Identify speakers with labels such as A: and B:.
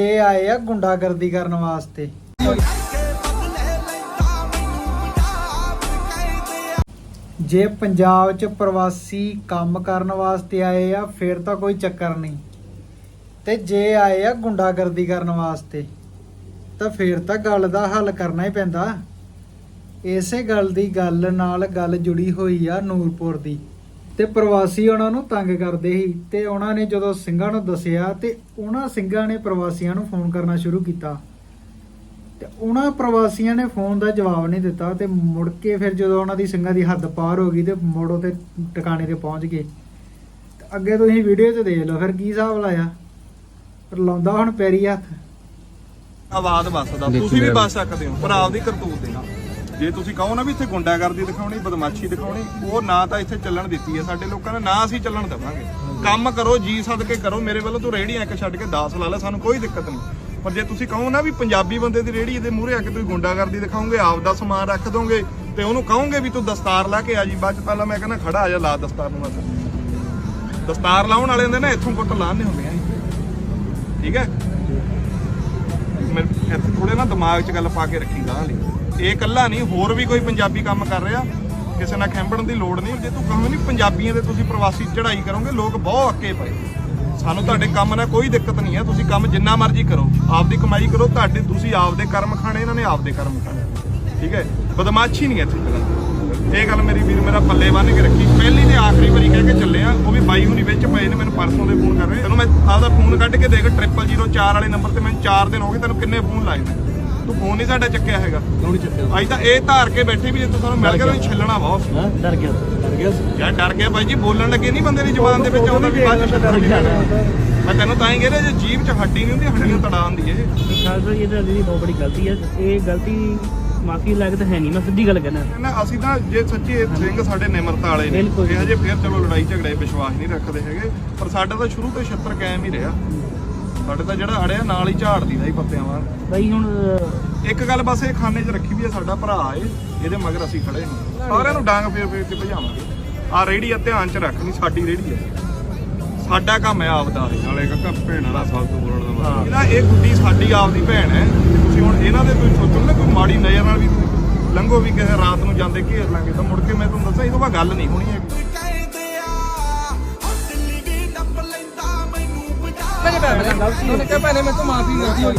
A: ਇਹ ਆਏ ਆ ਗੁੰਡਾਗਰਦੀ ਕਰਨ ਵਾਸਤੇ। ਜੇ ਪੰਜਾਬ 'ਚ ਪ੍ਰਵਾਸੀ ਕੰਮ ਕਰਨ ਵਾਸਤੇ ਆਏ ਆ, ਫਿਰ ਤਾਂ ਕੋਈ ਚੱਕਰ ਨਹੀਂ। ਤੇ ਜੇ ਆਏ ਆ ਗੁੰਡਾਗਰਦੀ ਕਰਨ ਵਾਸਤੇ, ਤਾਂ ਫਿਰ ਤਾਂ ਗੱਲ ਦਾ ਹੱਲ ਕਰਨਾ ਹੀ ਪੈਂਦਾ। ਇਸੇ ਗੱਲ ਦੀ ਗੱਲ ਨਾਲ ਗੱਲ ਜੁੜੀ ਹੋਈ ਆ ਨੂਰਪੁਰ ਦੀ। ਤੇ ਪ੍ਰਵਾਸੀ ਉਹਨਾਂ ਨੂੰ ਤੰਗ ਕਰਦੇ ਸੀ ਤੇ ਉਹਨਾਂ ਨੇ ਜਦੋਂ ਸਿੰਘਾਂ ਨੂੰ ਦੱਸਿਆ ਤੇ ਉਹਨਾਂ ਸਿੰਘਾਂ ਨੇ ਪ੍ਰਵਾਸੀਆਂ ਨੂੰ ਫੋਨ ਕਰਨਾ ਸ਼ੁਰੂ ਕੀਤਾ। ਤੇ ਉਹਨਾਂ ਪ੍ਰਵਾਸੀਆਂ ਨੇ ਫੋਨ ਦਾ ਜਵਾਬ ਨਹੀਂ ਦਿੱਤਾ ਤੇ ਮੁੜ ਕੇ ਫਿਰ ਜਦੋਂ ਉਹਨਾਂ ਦੀ ਸਿੰਘਾਂ ਦੀ ਹੱਦ ਪਾਰ ਹੋ ਗਈ ਤੇ ਮੋੜੋ ਤੇ ਟਿਕਾਣੇ ਤੇ ਪਹੁੰਚ ਗਏ। ਤੇ ਅੱਗੇ ਤੁਸੀਂ ਵੀਡੀਓ 'ਚ ਦੇਖ ਲਓ ਫਿਰ ਕੀ ਹਿਸਾਬ ਲਾਇਆ। ਪਰ ਲਾਉਂਦਾ ਹੁਣ ਪੈਰੀ ਹੱਥ।
B: ਆਵਾਜ਼ ਵੱਸਦਾ ਤੁਸੀਂ ਵੀ ਵੱਸ ਸਕਦੇ ਹੋ ਪਰ ਆਪਦੀ ਕਰਤੂਤ ਦੇ ਨਾਲ। ਜੇ ਤੁਸੀਂ ਕਹੋ ਨਾ ਵੀ ਇੱਥੇ ਗੁੰਡਾਗਰਦੀ ਦਿਖਾਉਣੀ, ਬਦਮਾਸ਼ੀ ਦਿਖਾਉਣੀ, ਉਹ ਨਾ ਤਾਂ ਇੱਥੇ ਚੱਲਣ ਦਿੱਤੀ ਹੈ ਸਾਡੇ ਲੋਕਾਂ ਨੇ, ਨਾ ਅਸੀਂ ਚੱਲਣ ਦੇਵਾਂਗੇ। ਕੰਮ ਕਰੋ, ਜੀ ਸਦਕੇ ਕਰੋ, ਮੇਰੇ ਵੱਲੋਂ ਤੂੰ ਰੇਹੜੀਆਂ ਇੱਕ ਛੱਡ ਕੇ 10 ਲਾ ਲੈ, ਸਾਨੂੰ ਕੋਈ ਦਿੱਕਤ ਨਹੀਂ। ਪਰ ਜੇ ਤੁਸੀਂ ਕਹੋ ਨਾ ਵੀ ਪੰਜਾਬੀ ਬੰਦੇ ਦੀ ਰੇਹੜੀ ਦੇ ਮੂਹਰੇ ਆ ਕੇ ਤੁਸੀਂ ਗੁੰਡਾਗਰਦੀ ਦਿਖਾਓਗੇ ਆਪਦਾ ਸਮਾਨ ਰੱਖ ਦੋਗੇ, ਤੇ ਉਹਨੂੰ ਕਹੋਗੇ ਵੀ ਤੂੰ ਦਸਤਾਰ ਲਾ ਕੇ ਆ ਜੀ, ਬਾਅਦ ਚ ਪਹਿਲਾਂ ਮੈਂ ਕਹਿੰਦਾ ਖੜਾ ਆ ਜਾ, ਲਾ ਦਸਤਾਰ ਨੂੰ ਬਸ ਦਸਤਾਰ ਲਾਉਣ ਵਾਲੇ ਹੁੰਦੇ ਨਾ, ਇੱਥੋਂ ਕੁੱਟ ਲਾਣੇ ਹੁੰਦੇ ਆ ਠੀਕ ਹੈ? ਮੈਂ ਇੱਥੇ ਥੋੜੇ ਨਾ ਦਿਮਾਗ 'ਚ ਗੱਲ ਪਾ ਕੇ ਰੱਖੀ ਗਾਂ ਲਈ। ਇਹ ਇਕੱਲਾ ਨਹੀਂ, ਹੋਰ ਵੀ ਕੋਈ ਪੰਜਾਬੀ ਕੰਮ ਕਰ ਰਿਹਾ। ਕਿਸੇ ਨਾਲ ਖੈਂਬਣ ਦੀ ਲੋੜ ਨਹੀਂ। ਜੇ ਤੂੰ ਕਹਵੇਂ ਨਹੀਂ, ਪੰਜਾਬੀਆਂ ਦੇ ਤੁਸੀਂ ਪ੍ਰਵਾਸੀ ਚੜ੍ਹਾਈ ਕਰੋਗੇ, ਲੋਕ ਬਹੁਤ ਅੱਕੇ ਪਏ। ਸਾਨੂੰ ਤੁਹਾਡੇ ਕੰਮ ਨਾਲ ਕੋਈ ਦਿੱਕਤ ਨਹੀਂ ਹੈ। ਤੁਸੀਂ ਕੰਮ ਜਿੰਨਾ ਮਰਜ਼ੀ ਕਰੋ। ਆਪਦੀ ਕਮਾਈ ਕਰੋ, ਤੁਹਾਡੇ, ਤੁਸੀਂ ਆਪਦੇ ਕਰਮ ਖਾਣੇ, ਇਹਨਾਂ ਨੇ ਆਪਦੇ ਕਰਮ ਖਾਣੇ। ਠੀਕ ਹੈ? ਬਦਮਾਸ਼ੀ ਨਹੀਂ ਇੱਥੇ ਚੱਲਦੀ ਇਹ ਗੱਲ ਮੇਰੀ ਵੀਰ, ਮੇਰਾ ਪੱਲੇ ਬੰਨ ਕੇ ਰੱਖੀ। ਪਹਿਲੀ ਤੇ ਆਖਰੀ ਵਾਰੀ ਕਹਿ ਕੇ ਚੱਲੇ ਆ ਉਹ ਵੀ ਬਾਈ ਹੁਣੀ ਵਿੱਚ ਪਏ ਨੇ, ਮੈਨੂੰ ਪਰਸੋਂ ਦੇ ਫੋਨ ਕਰ ਰਹੇ ਤੈਨੂੰ ਮੈਂ ਆਪਦਾ ਫੋਨ ਕੱਢ ਕੇ ਦੇਖ 0004 ਵਾਲੇ ਨੰਬਰ ਤੇ ਮੈਨੂੰ 4 ਦਿਨ ਹੋ ਗਏ ਤੈਨੂੰ ਕਿੰਨੇ ਫੋਨ ਲਾਏ ਨੇ। ਤੂੰ ਫੋਨ ਨਹੀਂ ਸਾਡਾ ਚੱਕਿਆ ਹੈਗਾ।
C: ਕਿਉਂ ਨਹੀਂ ਚੱਕਿਆ?
B: ਅੱਜ ਤਾਂ ਇਹ ਧਾਰ ਕੇ ਬੈਠੇ ਵੀ ਜੇ ਤੂੰ ਸਾਨੂੰ ਮਿਲ ਗਿਆ ਤਾਂ ਛੱਲਣਾ ਬਹੁਤ
C: ਹਾਂ? ਡਰ ਗਿਆ ਡਰ ਗਿਆ ਸੀ।
B: ਯਾਰ ਡਰ ਗਿਆ ਬਾਈ ਜੀ ਬੋਲਣ ਲੱਗੇ ਨਹੀਂ ਬੰਦੇ ਦੀ ਜ਼ੁਬਾਨ ਦੇ ਵਿੱਚ ਆਉਂਦਾ ਵੀ ਬਾਅਦ ਚ ਨਹੀਂ ਲੈਣਾ ਮੈਂ ਤੈਨੂੰ ਤਾਂ ਹੀ ਕਹਿ ਰਿਹਾ ਜੇ ਜੀਭ 'ਚ ਹੱਡੀ ਨਹੀਂ ਹੁੰਦੀ ਹੱਡੀਆਂ ਤੜਾ ਹੁੰਦੀ ਇਹ।
D: ਖਾਲਸਾ ਜੀ ਇਹਦਾ ਜਿਹੜੀ ਬਹੁਤ ਬੜੀ ਗਲਤੀ ਹੈ। ਇਹ ਗਲਤੀ ਮਾਫੀ ਲੱਗ ਤਾਂ ਹੈ ਨਹੀਂ ਮੈਂ ਸਿੱਧੀ ਗੱਲ ਕਹਿਣਾ।
B: ਨਾ ਅਸੀਂ ਤਾਂ ਜੇ ਸੱਚੀ ਇਹ ਸਿੰਘ ਸਾਡੇ ਨਿਮਰਤਾ ਵਾਲੇ ਨੇ
D: ਬਿਲਕੁਲ।
B: ਇਹ ਹਜੇ ਫੇਰ ਚਲੋ ਲੜਾਈ ਝਗੜੇ ਵਿਸ਼ਵਾਸ ਨਹੀਂ ਰੱਖਦੇ ਹੈਗੇ ਪਰ ਸਾਡਾ ਤਾਂ ਸ਼ੁਰੂ ਤੋਂ 76 ਕਾਇਮ ਹੀ ਰਿਹਾ। ਸਾਡੇ ਤਾਂ ਜਿਹੜਾ ਅੜਿਆ ਨਾਲ ਹੀ ਝਾੜ ਦੀਦਾ ਹੀ ਪੱਤਿਆਂ ਵਾਂਗ।
D: ਬਈ ਹੁਣ
B: ਇੱਕ ਗੱਲ ਬਸ ਇਹ ਖਾਨੇ 'ਚ ਰੱਖੀ ਵੀ ਹੈ ਸਾਡਾ ਭਰਾ ਏ ਇਹਦੇ ਮਗਰ ਅਸੀਂ ਖੜੇ ਹਾਂ। ਸਾਰਿਆਂ ਨੂੰ ਡਾਂਗ ਫੇਰ ਫੇਰ ਕੇ ਭਜਾਵਾਂਗੇ। ਆ ਰੇੜੀ ਆ ਧਿਆਨ 'ਚ ਰੱਖ ਨਹੀਂ ਸਾਡੀ ਰੇੜੀ ਹੈ ਸਾਡਾ ਕੰਮ ਹੈ ਆਪਦਾ।
C: ਨਾਲੇ ਕਾਕਾ ਭੈਣਾਂ ਦਾ ਸਾਲ ਤੋਂ ਬੋਲਣ ਦਾ
B: ਇਹਦਾ ਇਹ ਗੁੱਡੀ ਸਾਡੀ ਆਪਦੀ ਭੈਣ ਹੈ। ਤੇ ਤੁਸੀਂ ਹੁਣ ਇਹਨਾਂ ਦੇ ਤੁਸੀਂ ਸੋਚੋ ਨਾ ਕੋਈ ਮਾੜੀ ਨਜ਼ਰ ਨਾਲ ਵੀ ਲੰਘੋ ਵੀ ਕਿਸੇ ਰਾਤ ਨੂੰ ਜਾਂਦੇ ਘੇਰ ਲਾਂਗੇ ਤਾਂ ਮੁੜ ਕੇ ਮੈਂ ਤੁਹਾਨੂੰ ਦੱਸਾਂ ਇਹ ਤੋਂ ਬਾਅਦ ਗੱਲ ਨਹੀਂ ਹੋਣੀ ਹੈਗੀ।
E: ਪੈ ਉਹਨੇ ਕਿਹਾ ਭੈਣੇ ਮੈਂ ਤੋਂ ਮਾਫੀ ਮੰਗਦੀ ਹੋਈ।